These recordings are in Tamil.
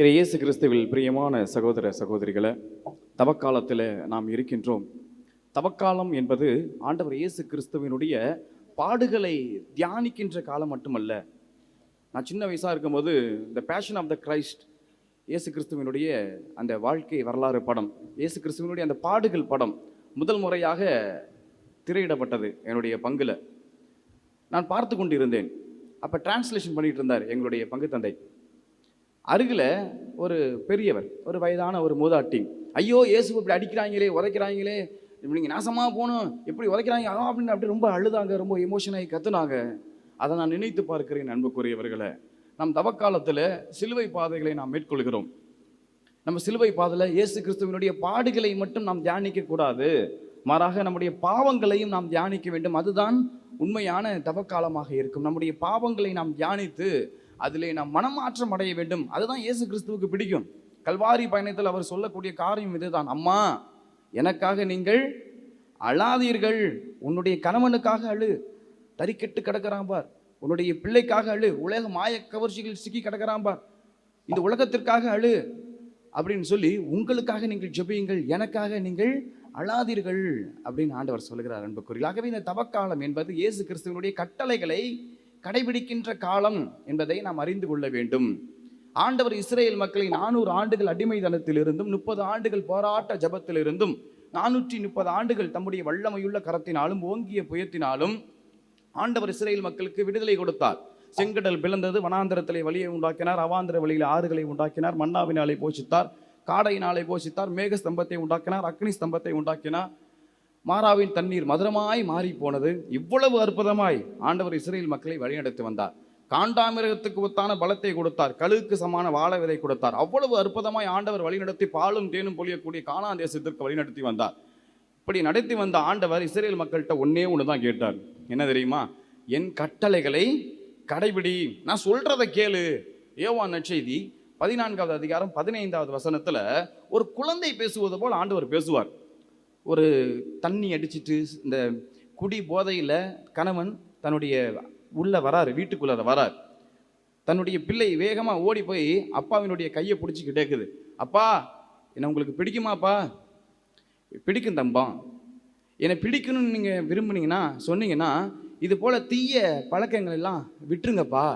இறை இயேசு கிறிஸ்துவில் பிரியமான சகோதர சகோதரிகளை தவக்காலத்தில் நாம் இருக்கின்றோம். தவக்காலம் என்பது ஆண்டவர் இயேசு கிறிஸ்துவினுடைய பாடுகளை தியானிக்கின்ற காலம் மட்டுமல்ல. நான் சின்ன வயசாக இருக்கும்போது the passion of the Christ இயேசு கிறிஸ்துவினுடைய அந்த வாழ்க்கை வரலாறு படம் இயேசு கிறிஸ்துவினுடைய அந்த பாடுகள் படம் முதல் முறையாக திரையிடப்பட்டது என்னுடைய பங்குல. நான் பார்த்து கொண்டிருந்தேன். அப்போ டிரான்ஸ்லேஷன் பண்ணிகிட்டு இருந்தார் எங்களுடைய பங்கு தந்தை. அருகில் ஒரு பெரியவர் ஒரு வயதான ஒரு மூதாட்டி. ஐயோ இயேசு இப்படி அடிக்கிறாங்களே உதைக்கிறாங்களே இப்படி நீங்கள் நாசமாக போகணும் எப்படி உதைக்கிறாங்க ஆ அப்படின்னு அப்படி ரொம்ப அழுதாங்க ரொம்ப எமோஷனாகி கத்துனாங்க. அதை நான் நினைத்து பார்க்கிறேன் அன்புக்குரியவர்களை. நம் தவக்காலத்தில் சிலுவை பாதைகளை நாம் மேற்கொள்கிறோம். நம்ம சிலுவை பாதையில் இயேசு கிறிஸ்துவனுடைய பாடுகளை மட்டும் நாம் தியானிக்க கூடாது. மாறாக நம்முடைய பாவங்களையும் நாம் தியானிக்க வேண்டும். அதுதான் உண்மையான தவக்காலமாக இருக்கும். நம்முடைய பாவங்களை நாம் தியானித்து அதிலே நாம் மனமாற்றம் அடைய வேண்டும். அதுதான் இயேசு கிறிஸ்துவுக்கு பிடிக்கும். கல்வாரி பயணத்தில் அவர் சொல்லக்கூடிய காரியம் இதுதான். அம்மா எனக்காக நீங்கள் அழாதீர்கள். உன்னுடைய கணவனுக்காக அழு. தறிக்கெட்டு கிடக்கிறான் பார். உன்னுடைய பிள்ளைக்காக அழு. உலக மாய கவர்ச்சிகள் சிக்கி கிடக்கிறான் பார். இந்த உலகத்திற்காக அழு. அப்படின்னு சொல்லி உங்களுக்காக நீங்கள் ஜெபியுங்கள். எனக்காக நீங்கள் அழாதீர்கள். அப்படின்னு ஆண்டவர் சொல்லுகிறார் அன்புக்குரியல் ஆகவே இந்த தவக்காலம் என்பது இயேசு கிறிஸ்துவனுடைய கட்டளைகளை கடைபிடிக்கின்ற காலம் என்பதை நாம் அறிந்து கொள்ள வேண்டும். ஆண்டவர் இஸ்ரேல் மக்களை நானூறு ஆண்டுகள் அடிமைதனத்திலிருந்தும் முப்பது ஆண்டுகள் போராட்ட ஜபத்திலிருந்தும் நானூற்றி முப்பது ஆண்டுகள் தம்முடைய வல்லமையுள்ள கரத்தினாலும் ஓங்கிய புயத்தினாலும் ஆண்டவர் இஸ்ரேல் மக்களுக்கு விடுதலை கொடுத்தார். செங்கடல் பிளந்தது வனாந்தரத்திலே வழியை உண்டாக்கினார் அவாந்திர வழியில் ஆறுகளை உண்டாக்கினார் மன்னாவினாலே போஷித்தார் காடையினாலே போஷித்தார் மேக ஸ்தம்பத்தை உண்டாக்கினார் அக்னி ஸ்தம்பத்தை உண்டாக்கினார் மாறாவின் தண்ணீர் மதுரமாய் மாறி போனது இவ்வளவு அற்புதமாய் ஆண்டவர் இஸ்ரேல் மக்களை வழிநடத்தி வந்தார். காண்டாமிருகத்துக்கு ஒத்தான பலத்தை கொடுத்தார். கழுகுக்கு சமான வாழ விதை கொடுத்தார். அவ்வளவு அற்புதமாய் ஆண்டவர் வழிநடத்தி பாலும் தேனும் பொழியக்கூடிய காணான் தேசத்திற்கு வழிநடத்தி வந்தார். இப்படி நடத்தி வந்த ஆண்டவர் இஸ்ரேல் மக்கள்கிட்ட ஒன்னே ஒன்று தான் கேட்டார். என்ன தெரியுமா? என் கட்டளைகளை கடைபிடி. நான் சொல்றதை கேளு. ஏவா நற்செய்தி பதினான்காவது அதிகாரம் பதினைந்தாவது வசனத்தில் ஒரு குழந்தை பேசுவது போல் ஆண்டவர் பேசுவார். ஒரு தண்ணி அடிச்சிட்டு இந்த குடி போதையில் கணவன் தன்னுடைய உள்ளே வராரு வீட்டுக்குள்ள வரார். தன்னுடைய பிள்ளை வேகமாக ஓடி போய் அப்பாவினுடைய கையை பிடிச்சி இருக்குது அப்பா என்னை உங்களுக்கு பிடிக்குமாப்பா? பிடிக்கும் தம்பா. என்னை பிடிக்கணும்னு நீங்கள் விரும்புனீங்கன்னா சொன்னீங்கன்னா இது போல் தீய பழக்கங்கள் எல்லாம் விட்டுருங்கப்பா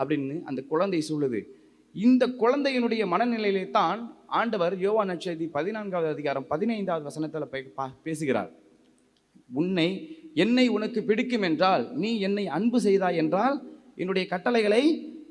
அப்படின்னு அந்த குழந்தை சொல்லுது. இந்த குழந்தையினுடைய மனநிலையிலே தான் ஆண்டவர் யோவா நட்சதி பதினான்காவது அதிகாரம் பதினைந்தாவது வசனத்தில் பேசுகிறார். உன்னை என்னை உனக்கு பிடிக்கும் என்றால் நீ என்னை அன்பு செய்தாய் என்றால் என்னுடைய கட்டளைகளை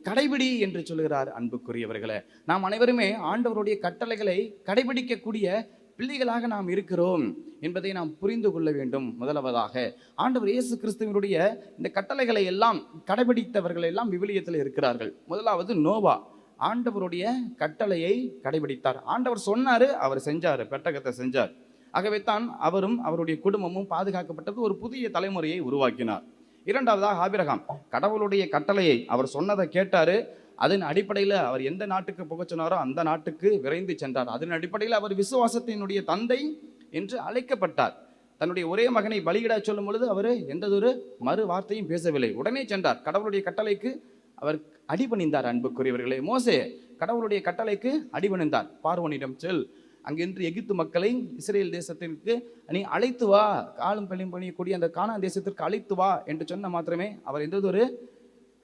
கடைபிடி என்று சொல்கிறார் அன்புக்குரியவர்களே. நாம் அனைவருமே ஆண்டவருடைய கட்டளைகளை கடைபிடிக்கக்கூடிய பிள்ளைகளாக நாம் இருக்கிறோம் என்பதை நாம் புரிந்து கொள்ள வேண்டும் முதலாவதாக. ஆண்டவர் இயேசு கிறிஸ்துவனுடைய இந்த கட்டளைகளை எல்லாம் கடைபிடித்தவர்கள் எல்லாம் விவிலியத்தில் இருக்கிறார்கள். முதலாவது நோவா. ஆண்டவருடைய கட்டளையை கடைபிடித்தார். ஆண்டவர் சொன்னார் அவர் செஞ்சார் பெட்டகத்தை செஞ்சார். ஆகவே தான் அவரும் அவருடைய குடும்பமும் பாதுகாக்கப்பட்டது ஒரு புதிய தலைமுறையை உருவாக்கினார். இரண்டாவதாக ஆபிரகாம். கடவுளுடைய கட்டளையை அவர் சொன்னதை கேட்டார். அதன் அடிப்படையில் அவர் எந்த நாட்டுக்கு புகச்சினாரோ சொன்னாரோ அந்த நாட்டுக்கு விரைந்து சென்றார். அதன் அடிப்படையில் அவர் விசுவாசத்தினுடைய தந்தை என்று அழைக்கப்பட்டார். தன்னுடைய ஒரே மகனை பலியிட சொல்லும் பொழுது அவர் எந்ததொரு மறு வார்த்தையும் பேசவில்லை. உடனே சென்றார். கடவுளுடைய கட்டளைக்கு அவர் அடிபணிந்தார் அன்புக்குரியவர்களே. மோசே கடவுளுடைய கட்டளைக்கு அடிபணிந்தார். பார்வனிடம் செல் அங்கிருந்து எகிப்து மக்களை இஸ்ரேல் தேசத்திற்கு நீ அழைத்து வா. காலும் பள்ளியும் பணியக்கூடிய அந்த காணா தேசத்திற்கு அழைத்து வா. என்று சொன்ன மாத்திரமே அவர் எந்ததொரு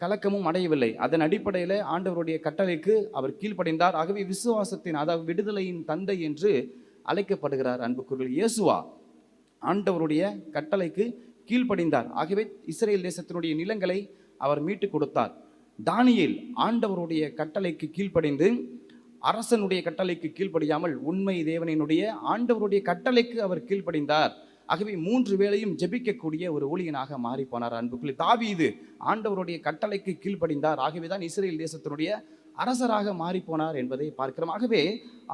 கலக்கமும் அடையவில்லை. அதன் அடிப்படையில் ஆண்டவருடைய கட்டளைக்கு அவர் கீழ்ப்படைந்தார். ஆகவே விசுவாசத்தின் அதாவது விடுதலையின் தந்தை என்று அழைக்கப்படுகிறார் அன்புக்குரிய இயேசுவா ஆண்டவருடைய கட்டளைக்கு கீழ்ப்படிந்தார். ஆகவே இஸ்ரேல் தேசத்தினுடைய நிலங்களை அவர் மீட்டு கொடுத்தார். தானியில் ஆண்டவருடைய கட்டளைக்கு கீழ்ப்படைந்து அரசனுடைய கட்டளைக்கு கீழ்ப்படியாமல் உண்மை தேவனினுடைய ஆண்டவருடைய கட்டளைக்கு அவர் கீழ்ப்படிந்தார். ஆகவே மூன்று வேளையும் ஜெபிக்கக்கூடிய ஒரு ஊழியனாக மாறி போனார் அன்புக்குள்ளே இது ஆண்டவருடைய கட்டளைக்கு கீழ்ப்படிந்தார். ஆகவே தான் இஸ்ரேல் தேசத்தினுடைய அரசராக மாறி போனார் என்பதை பார்க்கிறோம். ஆகவே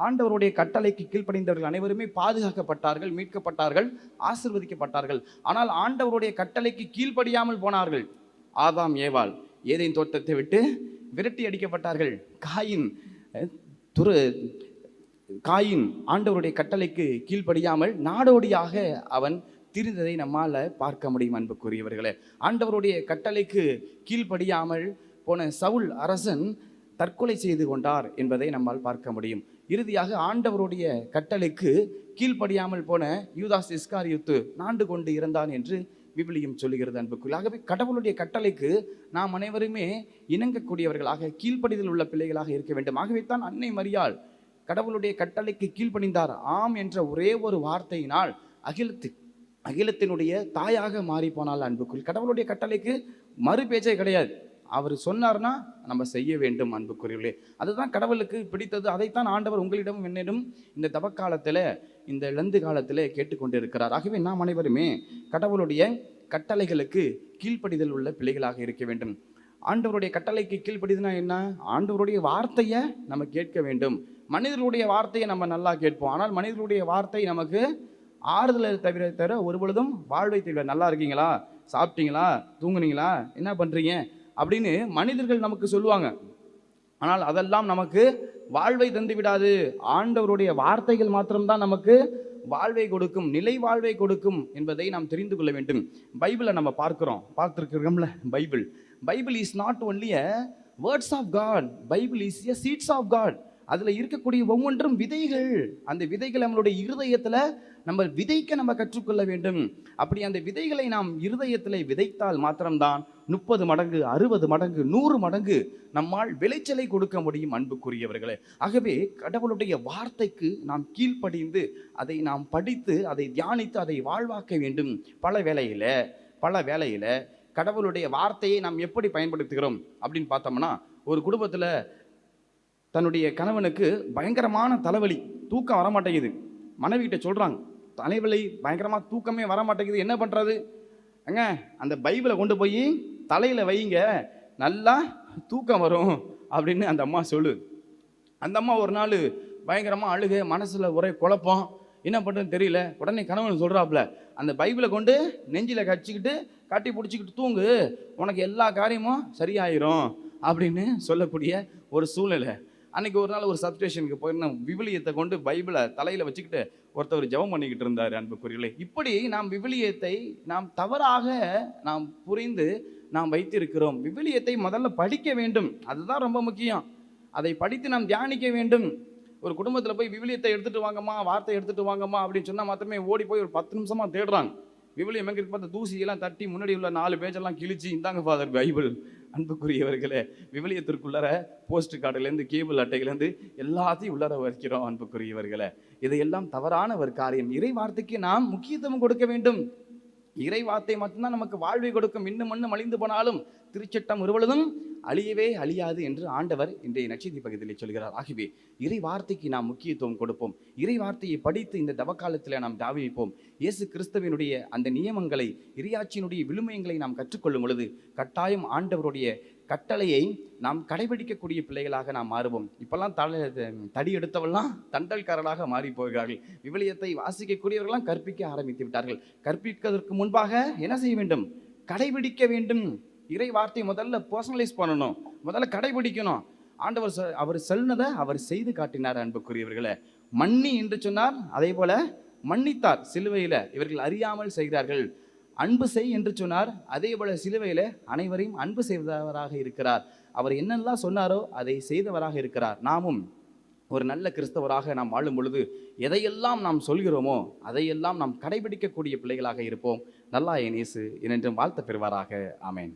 ஆண்டவருடைய கட்டளைக்கு கீழ்ப்படைந்தவர்கள் அனைவருமே பாதுகாக்கப்பட்டார்கள் மீட்கப்பட்டார்கள் ஆசிர்வதிக்கப்பட்டார்கள். ஆனால் ஆண்டவருடைய கட்டளைக்கு கீழ்ப்படியாமல் போனார்கள். ஆதாம் ஏவாள். ஏதேன் தோட்டத்தை விட்டு விரட்டி அடிக்கப்பட்டார்கள். காயின் துரு காயின் ஆண்டவருடைய கட்டளைக்கு கீழ்ப்படியாமல் நாடோடியாக அவன் திரிந்ததை நம்மால் பார்க்க முடியும் அன்புக்குரியவர்களே. ஆண்டவருடைய கட்டளைக்கு கீழ்ப்படியாமல் போன சவுல் அரசன் தற்கொலை செய்து கொண்டார் என்பதை நம்மால் பார்க்க முடியும். இறுதியாக ஆண்டவருடைய கட்டளைக்கு கீழ்ப்படியாமல் போன யூதாஸ் இஸ்காரியுத்து நாண்டு கொண்டு இறந்தான் என்று விபிலியம் சொல்லுகிறது அன்புக்குள். ஆகவே கடவுளுடைய கட்டளைக்கு நாம் அனைவருமே இணங்கக்கூடியவர்களாக கீழ்ப்படிதல் உள்ள பிள்ளைகளாக இருக்க வேண்டும். ஆகவே தான் அன்னை மரியாள் கடவுளுடைய கட்டளைக்கு கீழ்ப்பணிந்தார் ஆம் என்ற ஒரே ஒரு வார்த்தையினால் அகிலத்து அகிலத்தினுடைய தாயாக மாறி போனால் அன்புக்குள். கடவுளுடைய கட்டளைக்கு மறு பேச்சே கிடையாது. அவர் சொன்னார்னா நம்ம செய்ய வேண்டும் அன்புக்குரியவர்களே. அதுதான் கடவுளுக்கு பிடித்தது. அதைத்தான் ஆண்டவர் உங்களிடம் என்னிடம் இந்த தவக்காலத்தில் இந்த இழந்து காலத்தில் கேட்டுக்கொண்டு இருக்கிறார் ஆகவே நாம் அனைவருமே கடவுளுடைய கட்டளைகளுக்கு கீழ்ப்படிதல் உள்ள பிள்ளைகளாக இருக்க வேண்டும். ஆண்டவருடைய கட்டளைக்கு கீழ்ப்படிதுனா என்ன? ஆண்டவருடைய வார்த்தையை நம்ம கேட்க வேண்டும். மனிதர்களுடைய வார்த்தையை நம்ம நல்லா கேட்போம். ஆனால் மனிதர்களுடைய வார்த்தை நமக்கு ஆறுதலை தவிர தவிர ஒரு பொழுதும் வாழ்வை தவிர நல்லா இருக்கீங்களா? சாப்பிட்டீங்களா? தூங்குனீங்களா? என்ன பண்ணுறீங்க அப்படின்னு மனிதர்கள் நமக்கு சொல்லுவாங்க. ஆனால் அதெல்லாம் நமக்கு வாழ்வை தந்து விடாது. ஆண்டவருடைய வார்த்தைகள் மாத்திரம்தான் நமக்கு வாழ்வை கொடுக்கும் நிலை வாழ்வை கொடுக்கும் என்பதை நாம் தெரிந்து கொள்ள வேண்டும். பைபிளை நம்ம பார்க்குறோம். பார்த்துருக்கிறோம்ல Bible. Bible is not only a words of God Bible is a seeds of God அதில் இருக்கக்கூடிய ஒவ்வொன்றும் விதைகள். அந்த விதைகள் நம்மளுடைய இருதயத்தில் நம்ம விதைக்க நம்ம கற்றுக்கொள்ள வேண்டும். அப்படி அந்த விதைகளை நாம் இருதயத்தில் விதைத்தால் மாத்திரம்தான் முப்பது மடங்கு அறுபது மடங்கு நூறு மடங்கு நம்மால் விளைச்சலை கொடுக்க முடியும் அன்புக்குரியவர்களே. ஆகவே கடவுளுடைய வார்த்தைக்கு நாம் கீழ்ப்படிந்து அதை நாம் படித்து அதை தியானித்து அதை வாழ்வாக்க வேண்டும். பல வேளையில் பல வேளையில் கடவுளுடைய வார்த்தையை நாம் எப்படி பயன்படுத்துகிறோம் அப்படின்னு பார்த்தோம்னா ஒரு குடும்பத்தில் தன்னுடைய கணவனுக்கு பயங்கரமான தலைவலி தூக்கம் வர மாட்டேங்குது மனைவிகிட்ட சொல்கிறாங்க தலைவலி பயங்கரமாக தூக்கமே வர மாட்டேங்குது என்ன பண்ணுறது ஏங்க அந்த பைபிளை கொண்டு போய் தலையில் வைங்க நல்லா தூக்கம் வரும் அப்படின்னு அந்த அம்மா சொல்லு. அந்த அம்மா ஒரு நாள் பயங்கரமாக அழுக மனசில் ஒரே குழப்பம். என்ன பண்ணுறதுன்னு தெரியல. உடனே கணவன் சொல்கிறாப்புல அந்த பைபிளை கொண்டு நெஞ்சில் கச்சிக்கிட்டு கட்டி பிடிச்சிக்கிட்டு தூங்கு. உனக்கு எல்லா காரியமும் சரியாயிரும். அப்படின்னு சொல்லக்கூடிய ஒரு சூழ்நிலை. அன்றைக்கி ஒரு நாள் ஒரு சப்ஸ்டேஷனுக்கு போயிருந்தோம். விவிலியத்தை கொண்டு பைபிளை தலையில் வச்சுக்கிட்டு ஒருத்தர் ஜெபம் பண்ணிக்கிட்டு இருந்தார் அன்புக்குரியலை இப்படி நாம் விவிலியத்தை நாம் தவறாக நாம் புரிந்து நாம் வைத்திருக்கிறோம். விவிலியத்தை முதல்ல படிக்க வேண்டும். அதுதான் ரொம்ப முக்கியம். அதை படித்து நாம் தியானிக்க வேண்டும். ஒரு குடும்பத்தில் போய் விவிலியத்தை எடுத்துகிட்டு வாங்கம்மா வார்த்தை எடுத்துகிட்டு வாங்கம்மா அப்படின்னு சொன்னால் மாத்திரமே ஓடி போய் ஒரு பத்து நிமிஷமாக தேடுறாங்க. விவிலியம் எங்கே இருக்கு பார்த்து தூசியெல்லாம் தட்டி முன்னாடி உள்ள நாலு பேஜெல்லாம் கிழிச்சு இந்தாங்க ஃபாதர் பைபிள். அன்புக்குரியவர்களே விவிலியத்திற்குள்ளார போஸ்ட் கார்டுலேருந்து கேபிள் அட்டையிலேருந்து எல்லாத்தையும் உள்ளார வைக்கிறோம் அன்புக்குரியவர்களே. இதையெல்லாம் தவறான ஒரு காரியம். இறை வார்த்தைக்கு நாம் முக்கியத்துவம் கொடுக்க வேண்டும். இறை வார்த்தை மட்டும்தான் நமக்கு வாழ்வை கொடுக்கும். இன்னும் மண்ணும் அழிந்து போனாலும் திருச்சட்டம் ஒருவளதும் அழியவே அழியாது என்று ஆண்டவர் இன்றைய நட்சத்திர பகுதியிலே சொல்கிறார். ஆகவே இறை வார்த்தைக்கு நாம் முக்கியத்துவம் கொடுப்போம். இறை வார்த்தையை படித்து இந்த தவக்காலத்தில் நாம் தாவிப்போம். இயேசு கிறிஸ்தவனுடைய அந்த நியமங்களை இறையாட்சியினுடைய விழுமயங்களை நாம் கற்றுக்கொள்ளும் பொழுது கட்டாயம் ஆண்டவருடைய கட்டளையை நாம் கடைபிடிக்கக்கூடிய பிள்ளைகளாக நாம் மாறுவோம். இப்போல்லாம் தலை தடி எடுத்தவெல்லாம் தண்டல்காரர்களாக மாறி போகிறார்கள். விவிலியத்தை வாசிக்கக்கூடியவர்களாம் கற்பிக்க ஆரம்பித்து விட்டார்கள். கற்பிப்பதற்கு முன்பாக என்ன செய்ய வேண்டும்? கடைபிடிக்க வேண்டும். இறை வார்த்தை முதல்ல பர்சனலைஸ் பண்ணணும். முதல்ல கடைபிடிக்கணும். ஆண்டவர் அவர் சொன்னதை அவர் செய்து காட்டினார் அன்புக்குரியவர்களை. மன்னி என்று சொன்னார் அதே போல மன்னித்தார். சிலுவையில் இவர்கள் அறியாமல் செய்கிறார்கள். அன்பு செய் என்று சொன்னார். அதே போல சிலுவையில் அனைவரையும் அன்பு செய்தவராக இருக்கிறார். அவர் என்னெல்லாம் சொன்னாரோ அதை செய்தவராக இருக்கிறார். நாமும் ஒரு நல்ல கிறிஸ்தவராக நாம் வாழும் பொழுது எதையெல்லாம் நாம் சொல்கிறோமோ அதையெல்லாம் நாம் கடைபிடிக்கக்கூடிய பிள்ளைகளாக இருப்போம். நல்லா இயேசு. என்றும் வாழ்த்த பெறுவாராக. ஆமேன்.